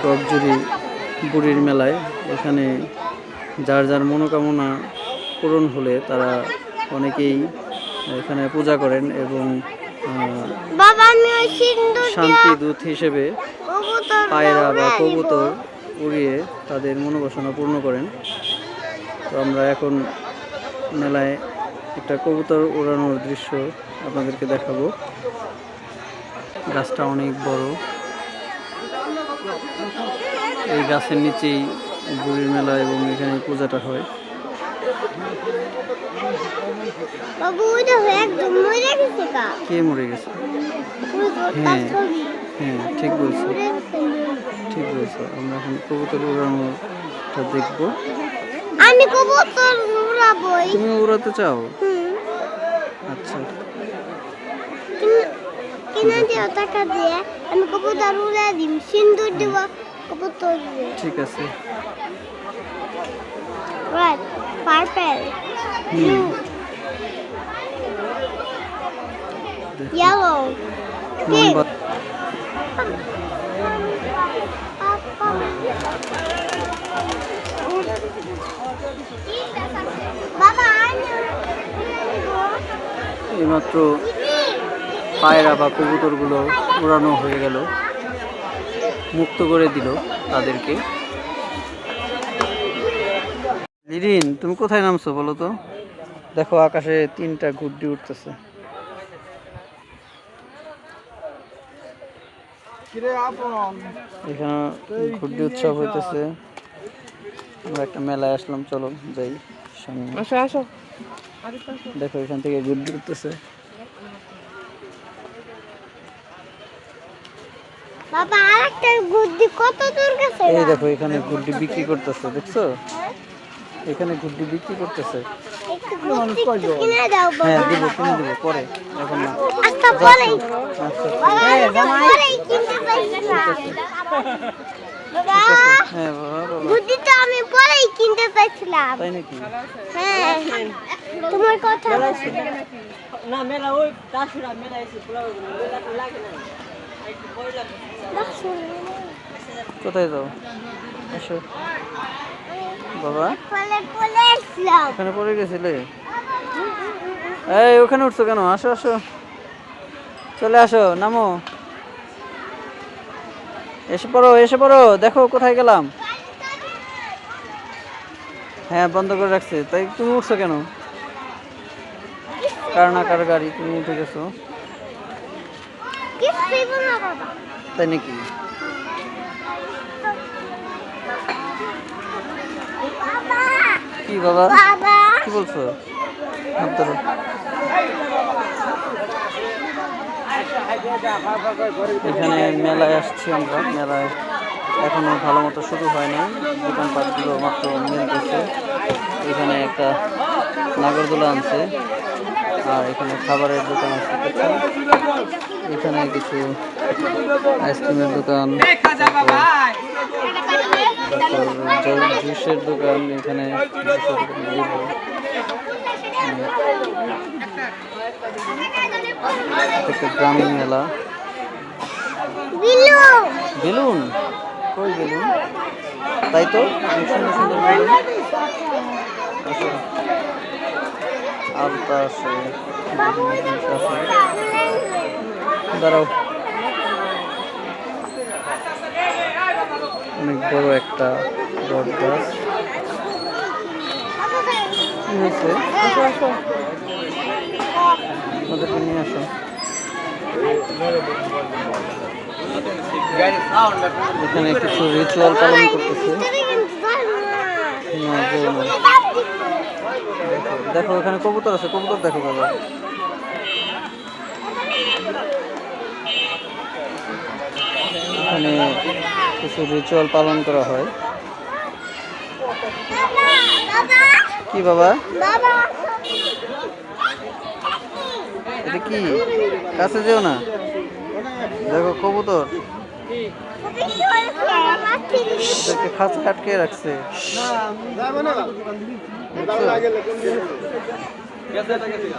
আছি বকজুরি বুড়ির মেলায়। এখানে যার যার মনোকামনা পূরণ হলে তারা অনেকেই এখানে পূজা করেন এবং শান্তি দূত হিসেবে পায়রা বা কবুতর উড়িয়ে তাদের মনোবাসনা পূর্ণ করেন। তো আমরা এখন মেলায় একটা কবুতর উড়ানোর দৃশ্য আপনাদেরকে দেখাবো। গাছটা অনেক বড়। এই গাছের নিচেই বুড়ির মেলা এবং এখানে পূজাটা হয়। কা মরে গেছে? হ্যাঁ। হ্যাঁ ঠিক বলছো। ঠিক বলছো। আমরা এখন কবুতর উড়ানোটা দেখব। আমি কবুতর উড়াবই। তুমি উড়াতে চাও? আচ্ছা। কিনে দিও টাকা দিয়ে। আমি কবুতর উড়ে দিম সিন্দুর দিব কবুতর ঠিক আছে। হুম। ইয়েলো পিঙ্ক মোমবাতি বাবা এইমাত্র পায়রা বা কবুতরগুলো উড়ানো হয়ে গেল। মুক্ত করে দিল তাদেরকে। লিরিন তুমি কোথায় নামছো বলো তো? দেখো আকাশে তিনটা গুড্ডি উঠতেছে। এখানে ঘুড্ডি উৎসব হইতেছে। আমরা একটা মেলায় আসলাম চলো যাই সামনে। দেখো এখান থেকে গুড্ডি উঠতেছে। বাবা আরেকটা গুদ্দি কত দূর গেছে এই দেখো এখানে গুড্ডি বিক্রি করতেছে দেখছ? এখানে গুড্ডি বিক্রি করতেছে। কিনে দাও হ্যাঁ দিব কিনে দিব পরে এখন না। আচ্ছা আচ্ছা। বাবা কিনতে চাইছিলাম হ্যাঁ বাবা বলো তো আমি পরেই কিনতে চাইছিলাম তাই নাকি? হ্যাঁ তোমার কথা না মেলা ওই তাছাড়া মেলা এসে মেলা লাগে না। একটু লাগে কোথায় যাও? আসো। বাবা। ওখানে পড়ে গেছিলে? এই, ওখানে উঠছো কেন? আসো আসো। চলে আসো, নামো। এসে পড়ো এসে পড়ো। দেখো, কোথায় গেলাম? হ্যাঁ বন্ধ করে রাখছে। তাই তুমি উঠছো কেন? কার না কার গাড়ি তুমি উঠে গেছো? তাই নাকি? কি বাবা? কি বলছো? এখানে মেলায় আসছি আমরা। মেলায় এখনও ভালো মতো শুরু হয় নাই দোকানপাটগুলো মাত্র মিলতেছে এখানে একটা নাগরদোলা আনছে। আর এখানে খাবারের দোকান আছে? এখানে কিছু আইসক্রিমের দোকান জুসের দোকান, এখানে গ্রামীণ মেলা। বেলুন? কই বেলুন? তাই তো? সুন্দর সুন্দর বেলুন। আলতা আছে। দাঁড়াও। অনেক বড় একটা বট গাছ। হয়েছে আসো। নিয়ে আসো। এখানে কিছু রিচুয়াল পালন করতেছে। দেখো, দেখো এখানে কবুতর আছে। কবুতর দেখো বাবা। এখানে কিছু রিচুয়াল পালন করা হয়। কি বাবা? এটা কি? কাছে যেও না। দেখো কবুতর। আটকে রাখছে।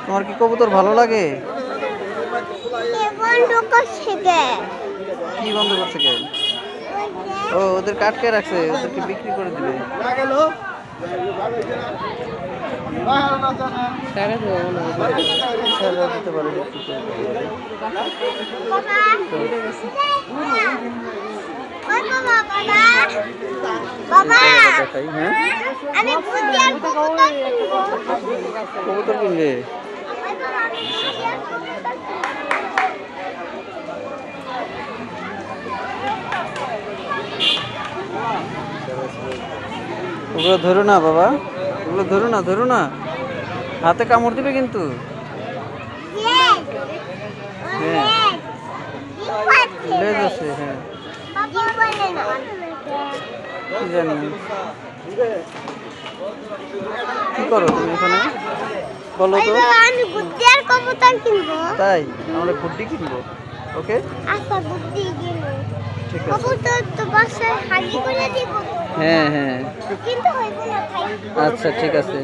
তোমার কি কবুতর ভালো লাগে? কে বন্ধ করছে কে? ও ওদের কাটকে রাখছে ওদেরকে বিক্রি করে দিবে। ছেড়ে দিতে পারে বিক্রি করে দিতে পারে। বাবা ওই বাবা বাবা বাবা দেখাই হ্যাঁ আমি বুদ্ধি আর কবুতর কিনবো কবুতর কিনবে ওই বাবা আমি বুদ্ধি আর কবুতর কিনবো। ওগুলো ধরো না বাবা। ওগুলো ধরো না ধরো না। হাতে কামড় দিবে কিন্তু। হ্যাঁ. লেজ আছে হ্যাঁ। কি জানি। কি করো তুমি এখানে? বলো তো। তাই আমরা গুড্ডি কিনবো। ওকে? আচ্ছা কিনবো ঠিক আছে। হ্যাঁ হ্যাঁ। আচ্ছা ঠিক আছে।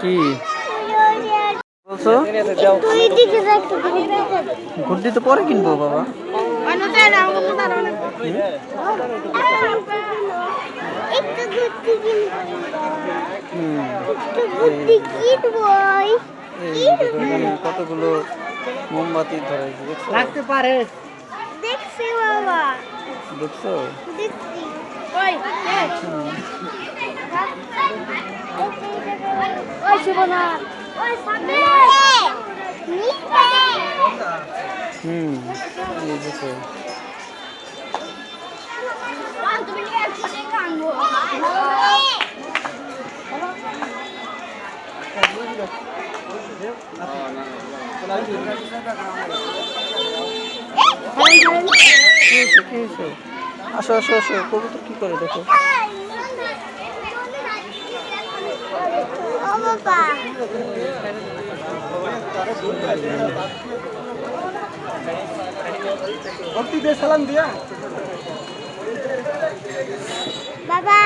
কি? বলছো গুড্ডি তো পরে কিনবো বাবা। কতগুলো মোমবাতি দেখছ? পারে। দেখছি? বাবা দেখছ দেখছি ওই হুম। হুম হয়েছে আসো আসো আসো। কবুতর কি করে দেখো? বাবা সালাম দিয়া। বাবা।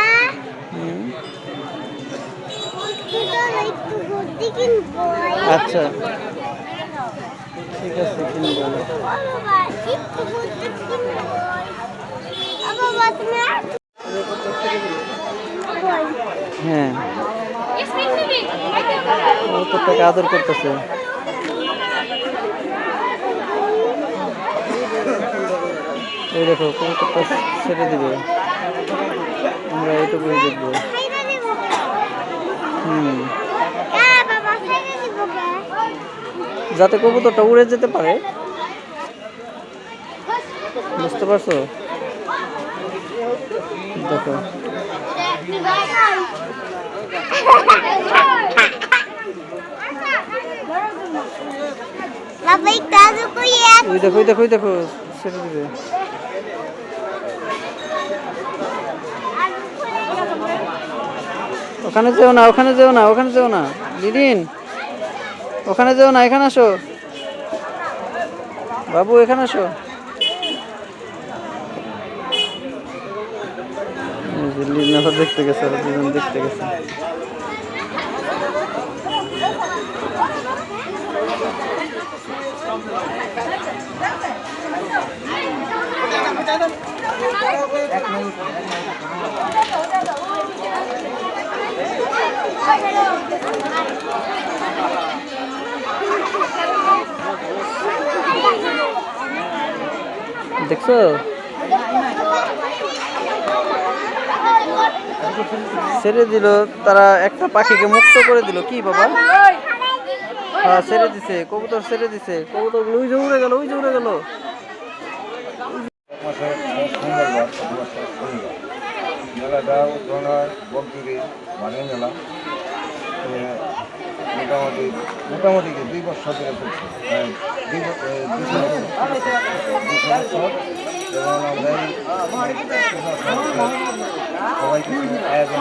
আচ্ছা। ঠিক আছে কিনবো? হ্যাঁ। ও আদর করতেছে। এই দেখো, কবুতরটা ছেড়ে দিবে। আমরা এইটুকুই দেখব। হুম। যাতে কবুতরটা উড়ে যেতে পারে। বুঝতে পারছ? দেখো। দেখো দিবে। ওখানে যেও না, ওখানে যেও না, ওখানে যেও না। লিডিন, ওখানে যেও না, এখানে আসো। বাবু, এখানে আসো। দেখতে গেছে দেখতে গেছে। দেখছ? ছেড়ে দিল তারা একটা পাখিকে মুক্ত করে দিল। কি বাবা? হ্যাঁ ছেড়ে দিছে কবুতর ছেড়ে দিছে। কবুতর ওই যে উড়ে গেল ওই যে উড়ে গেল। মেলাটা উদ্বোধন হয় বকজুরি মানে মেলা মোটামুটি মোটামুটি কি দুই বছর ধরে চলছে হ্যাঁ, দুই বছর এবং আমরা এই আয়োজন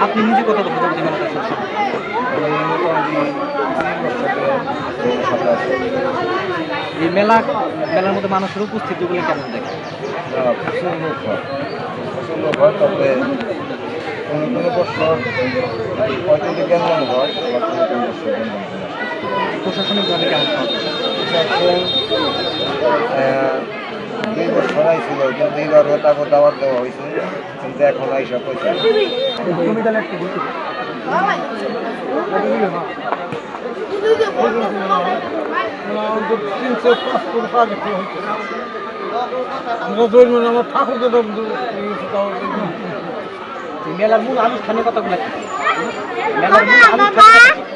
আপনি নিজে কত বছর এই মেলা, মেলার মধ্যে মানুষের উপস্থিতিগুলো কেমন দেখে? না। প্রশাসনিকভাবে কেমন? দুই বছর আইছিল কিন্তু এইবার তাকে দাওয়াত দেওয়া হয়েছে কিন্তু এখন আইসা পয়সা এই মেলার মূল আনুষ্ঠানিক কতগুলো কি? মেলার বাবা মূল বাবা আনুষ্ঠানিক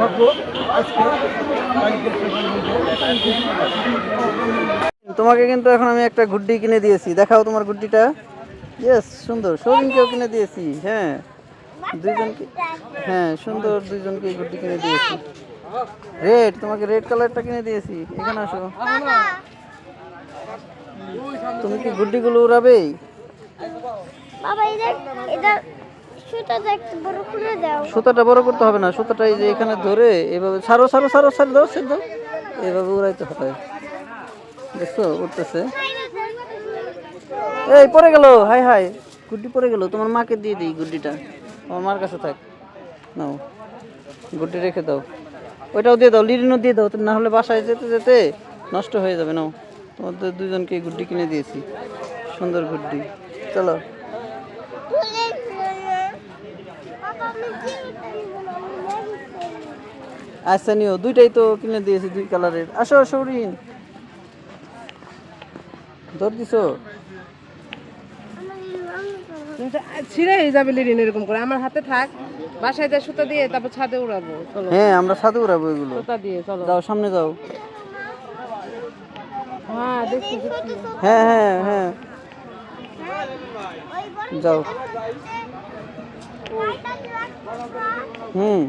থাকব। তোমাকে কিন্তু এখন আমি একটা গুড্ডি কিনে দিয়েছি। দেখাও তোমার গুড্ডিটা। ইয়েস সুন্দর। সৌরিনকেও কিনে দিয়েছি। হ্যাঁ। দুইজনকে হ্যাঁ সুন্দর দুইজনকে গুড্ডি কিনে দিয়েছি। রেড তোমাকে রেড কালারটা কিনে দিয়েছি। এখানে আসো। তুমি কি গুড্ডিগুলো উড়াবে বাবা এটা এটা সুতাটা একটু বড় করে দাও। সুতাটা বড় করতে হবে না সুতাটা এই যে এখানে ধরে এভাবে সারো সারো সারো সারো দাও সারো দাও। এভাবে উড়াইতে হবে। দেখছ উঠতেছে এই পড়ে গেল হাই হাই। গুড্ডি পড়ে গেল তোমার মাকে দিয়ে দিই গুড্ডিটা। তোমার মার কাছে থাক। নাও গুড্ডি রেখে দাও। ওইটাও দিয়ে দাও লিরিনও দিয়ে দাও না হলে বাসায় যেতে যেতে নষ্ট হয়ে যাবে নাও। তোমাদের দুজনকে গুড্ডি কিনে দিয়েছি। সুন্দর গুড্ডি। চলো ভুলে গেলো না। বাবা আমি জিনিসটা নিব না, আমি ম্যাগি খাব। আচ্ছা নিও। দুইটাই তো কিনে দিয়েছি দুই কালারের। আসো সৌরিন ধর দিছো। আমার এই রং করো। ছিঁড়ে যাবে লিরিন এরকম করে। আমার হাতে থাক বাসায় যা সুতা দিয়ে তারপর ছাদে উড়াবো। চলো। হ্যাঁ আমরা সাথে উড়াবো এগুলো। সুতা দিয়ে চলো। যাও সামনে যাও। হ্যাঁ দেখছি। হ্যাঁ হ্যাঁ হ্যাঁ। যাও। হুম।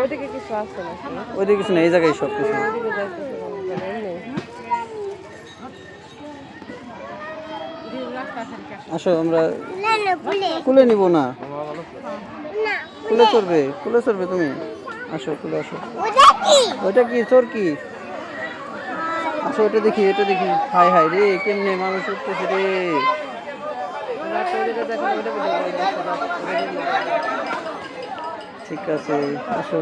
ওইদিকে কিছু আসছে না? ওইদিকে কিছু না এই জায়গায় সব কিছু। আসো আমরা কুলে নিব না। না কুলে চড়বে কুলে চড়বে তুমি। আসো কুলে আসো। ওটা কি? ওইটা কি? আসো ওটা দেখি, এটা দেখি। হাই হাই রে, কেমনে মানুষ উঠতেছে রে। ঠিক আছে, আসো।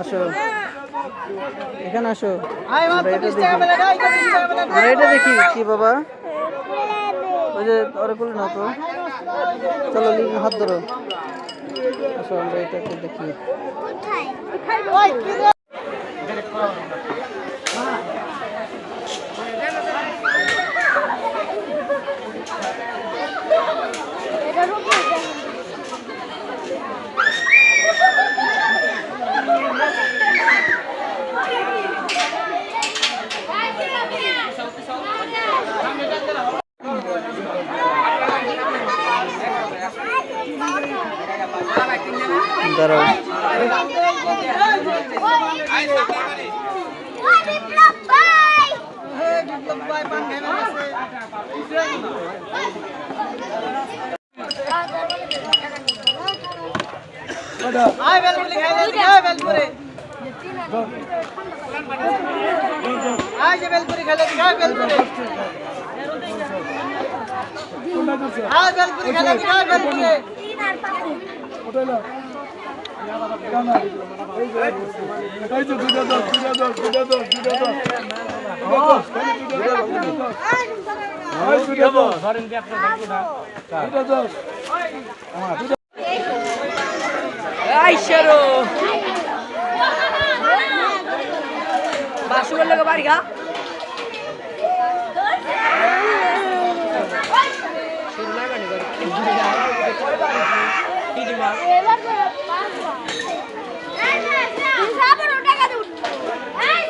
আসো। এখানে আসো। এটা দেখি। কি বাবা? ওই যে, ওরে কুলে না তো? চলো, হাত ধরো। আমরা এটাকে দেখি কোথায়? দাঁড়াও। আয় বেলপুরি আয় বেলপুরি আয় যে বেলপুরি খেলে আয় বেলপুরি আয় বেলপুরি খেলে আয় বেলপুরি ওটাই বাসুগোল্লা বাড়ি গা শুনলাম এই